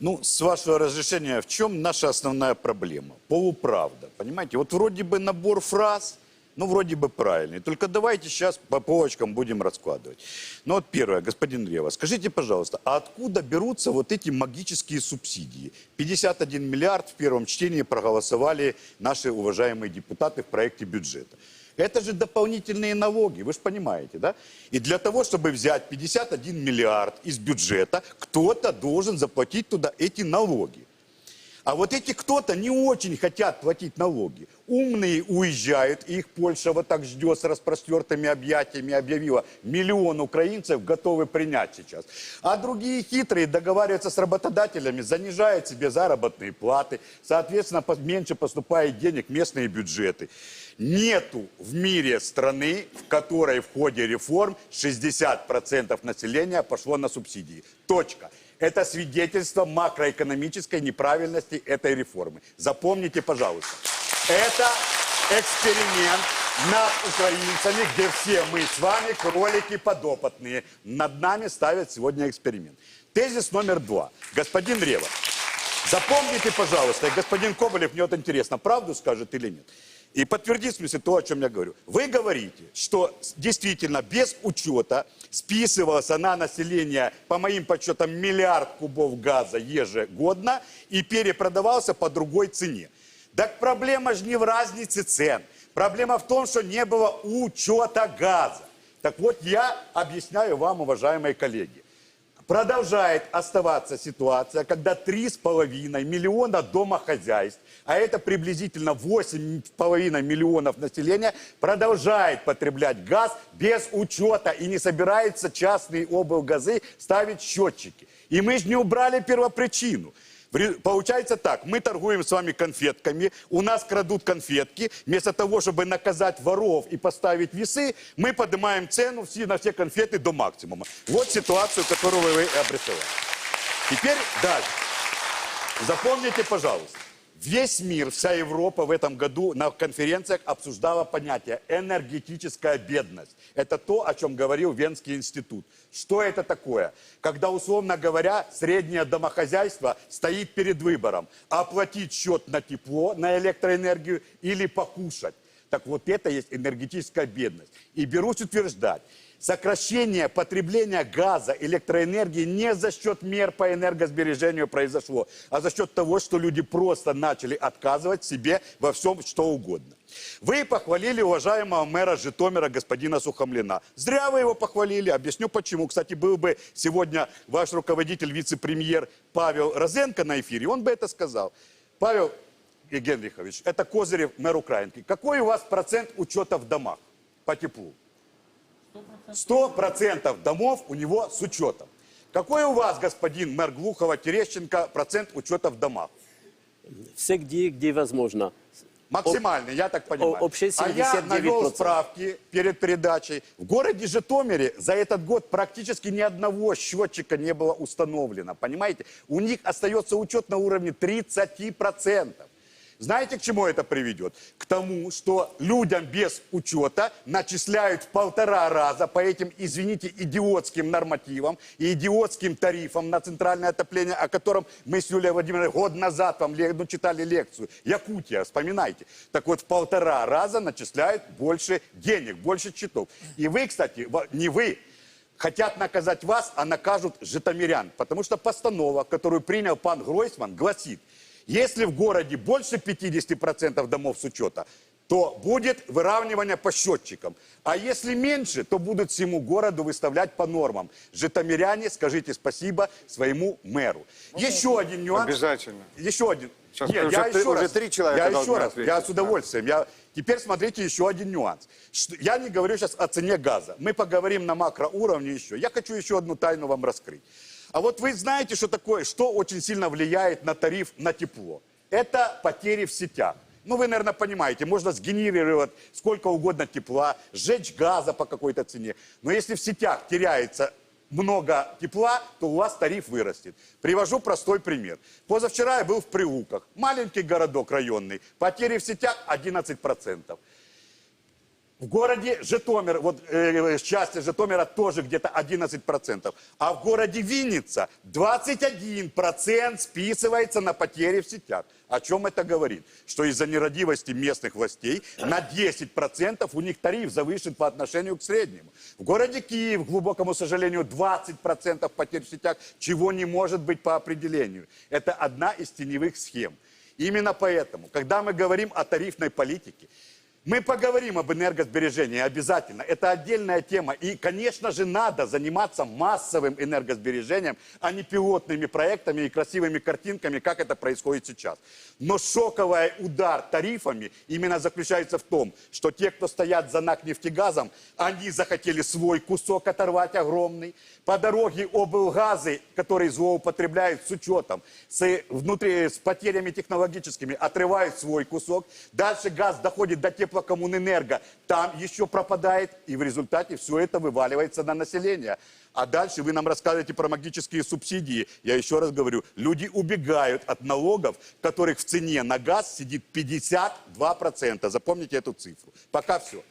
Ну, с вашего разрешения, в чем наша основная проблема? Полуправда, понимаете? Вот вроде бы набор фраз, ну, вроде бы правильный. Только давайте сейчас по полочкам будем раскладывать. Ну, вот первое, господин Рева, скажите, пожалуйста, а откуда берутся вот эти магические субсидии? 51 миллиард в первом чтении проголосовали наши уважаемые депутаты в проекте бюджета. Это же дополнительные налоги, вы же понимаете, да? И для того, чтобы взять 51 миллиард из бюджета, кто-то должен заплатить туда эти налоги. А вот эти кто-то не очень хотят платить налоги. Умные уезжают, и их Польша вот так ждет с распростертыми объятиями, объявила. Миллион украинцев готовы принять сейчас. А другие хитрые договариваются с работодателями, занижают себе заработные платы, соответственно, меньше поступает денег в местные бюджеты. Нету в мире страны, в которой в ходе реформ 60% населения пошло на субсидии. Точка. Это свидетельство макроэкономической неправильности этой реформы. Запомните, пожалуйста. Это эксперимент над украинцами, где все мы с вами кролики подопытные. Над нами ставят сегодня эксперимент. Тезис номер два. Господин Рева, запомните, пожалуйста, и господин Коболев, мне вот интересно, правду скажет или нет. И подтвердит в смысле то, о чем я говорю. Вы говорите, что действительно без учета списывался на население, по моим подсчетам, миллиард кубов газа ежегодно и перепродавался по другой цене. Так проблема же не в разнице цен. Проблема в том, что не было учета газа. Так вот, я объясняю вам, уважаемые коллеги. Продолжает оставаться ситуация, когда 3,5 миллиона домохозяйств, а это приблизительно 8,5 миллионов населения, продолжает потреблять газ без учета и не собирается частные облгазы ставить счетчики. И мы же не убрали первопричину. Получается так, мы торгуем с вами конфетками, у нас крадут конфетки, вместо того, чтобы наказать воров и поставить весы, мы поднимаем цену на все конфеты до максимума. Вот ситуацию, которую вы обрисовали. Теперь дальше. Запомните, пожалуйста, весь мир, вся Европа в этом году на конференциях обсуждала понятие энергетическая бедность. Это то, о чем говорил Венский институт. Что это такое? Когда, условно говоря, среднее домохозяйство стоит перед выбором оплатить счет на тепло, на электроэнергию или покушать. Так вот это есть энергетическая бедность. И берусь утверждать, сокращение потребления газа, электроэнергии не за счет мер по энергосбережению произошло, а за счет того, что люди просто начали отказывать себе во всем, что угодно. Вы похвалили уважаемого мэра Житомира господина Сухомлина. Зря вы его похвалили, объясню почему. Кстати, был бы сегодня ваш руководитель, вице-премьер Павел Розенко на эфире, он бы это сказал. Павел Генрихович, это Козырев, мэр Украинки. Какой у вас процент учета в домах по теплу? 100% домов у него с учетом. Какой у вас, господин мэр Глухова, Терещенко, процент учета в домах? Все где, где возможно. Максимальный, я так понимаю. общее а я 79%. навел справки перед передачей. В городе Житомире за этот год практически ни одного счетчика не было установлено. Понимаете? У них остается учет на уровне 30%. Знаете, к чему это приведет? К тому, что людям без учета начисляют в полтора раза по этим, извините, идиотским нормативам и идиотским тарифам на центральное отопление, о котором мы с Юлией Владимировной год назад вам ну, читали лекцию. Якутия, вспоминайте. Так вот, в полтора раза начисляют больше денег, больше счетов. И вы, кстати, не вы, хотят наказать вас, а накажут житомирян. Потому что постанова, которую принял пан Гройсман, гласит, если в городе больше 50% домов с учета, то будет выравнивание по счетчикам. А если меньше, то будут всему городу выставлять по нормам. Житомиряне, скажите спасибо своему мэру. Еще один нюанс. Обязательно. Еще один. Сейчас Нет, уже я три- еще уже раз- три человека Я еще раз, ответить, я с да. удовольствием. Я... Теперь смотрите еще один нюанс. Я не говорю сейчас о цене газа. Мы поговорим на макроуровне еще. Я хочу еще одну тайну вам раскрыть. А вот вы знаете, что такое, что очень сильно влияет на тариф на тепло? Это потери в сетях. Ну, вы, наверное, понимаете, можно сгенерировать сколько угодно тепла, сжечь газа по какой-то цене. Но если в сетях теряется много тепла, то у вас тариф вырастет. Привожу простой пример. Позавчера я был в Прилуках. Маленький городок районный. Потери в сетях 11%. В городе Житомир, вот э, части Житомира тоже где-то 11%. А в городе Винница 21% списывается на потери в сетях. О чем это говорит? Что из-за нерадивости местных властей на 10% у них тариф завышен по отношению к среднему. В городе Киев, к глубокому сожалению, 20% потерь в сетях, чего не может быть по определению. Это одна из теневых схем. Именно поэтому, когда мы говорим о тарифной политике, мы поговорим об энергосбережении обязательно. Это отдельная тема. И, конечно же, надо заниматься массовым энергосбережением, а не пилотными проектами и красивыми картинками, как это происходит сейчас. Но шоковый удар тарифами именно заключается в том, что те, кто стоят за НАК нефтегазом, они захотели свой кусок оторвать огромный. По дороге облгазы, которые злоупотребляют с учетом, с, внутри, с потерями технологическими, отрывают свой кусок. Дальше газ доходит до теплокоммунэнерго, там еще пропадает, и в результате все это вываливается на население. А дальше вы нам рассказываете про магические субсидии. Я еще раз говорю, люди убегают от налогов, которых в цене на газ сидит 52%. Запомните эту цифру. Пока все.